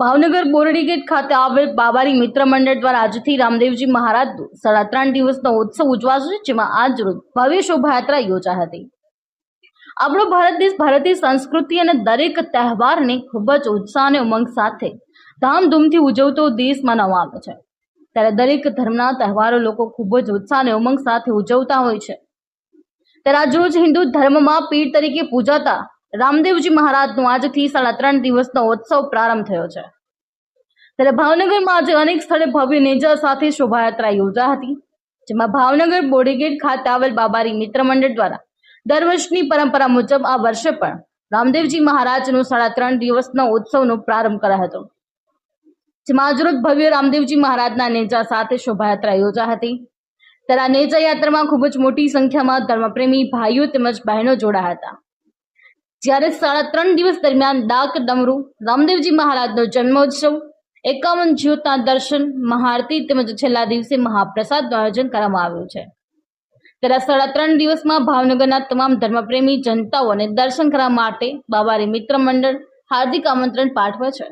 ભાવનગર બોરડી gate ખાતે આવેલ બાબારી મિત્ર મંડળ દ્વારા આજથી રામદેવજી મહારાજ સાડા ત્રણ દિવસનો ઉત્સવ ઉજવાશે, જેમાં આજ રોજ ભવ્ય શોભાયાત્રા યોજાઈ હતી. આપણો ભારત દેશ ભારતીય સંસ્કૃતિ અને દરેક તહેવારને ખૂબ જ ઉત્સાહ અને ઉમંગ સાથે ધામધૂમથી ઉજવતો દેશ માનવામાં આવે છે. ત્યારે દરેક ધર્મના તહેવારો લોકો ખૂબ જ ઉત્સાહ અને ઉમંગ સાથે ઉજવતા હોય છે. ત્યારે આજરોજ હિન્દુ ધર્મમાં પીર તરીકે પૂજાતા રામદેવજી મહારાજનો આજથી સાડા ત્રણ દિવસનો ઉત્સવ પ્રારંભ થયો છે. ત્યારે ભાવનગરમાં આજે અનેક સ્થળે ભવ્ય નેજા સાથે શોભાયાત્રા યોજા હતી, જેમાં ભાવનગર બોડીગેટ ખાતે આવેલ બાબારી મિત્ર મંડળ દ્વારા દર વર્ષની પરંપરા મુજબ આ વર્ષે પણ રામદેવજી મહારાજનો સાડા ત્રણ દિવસનો ઉત્સવનો પ્રારંભ કરાયો હતો. જેમાં આજરોજ ભવ્ય રામદેવજી મહારાજના નેજા સાથે શોભાયાત્રા યોજા હતી. ત્યારે આ નેજા યાત્રામાં ખૂબ જ મોટી સંખ્યામાં ધર્મપ્રેમી ભાઈઓ તેમજ બહેનો જોડાયા હતા. જ્યારે સાડા ત્રણ દિવસ દરમિયાન ડાક ડમરૂ રામદેવજી મહારાજનો જન્મોત્સવ, એકાવન જ્યોતના દર્શન, મહાઆરતી તેમજ છેલ્લા દિવસે મહાપ્રસાદનું આયોજન કરવામાં આવ્યું છે. ત્યારે સાડા ત્રણ દિવસમાં ભાવનગરના તમામ ધર્મપ્રેમી જનતાઓને દર્શન કરવા માટે બાબારી મિત્ર મંડળ હાર્દિક આમંત્રણ પાઠવે છે.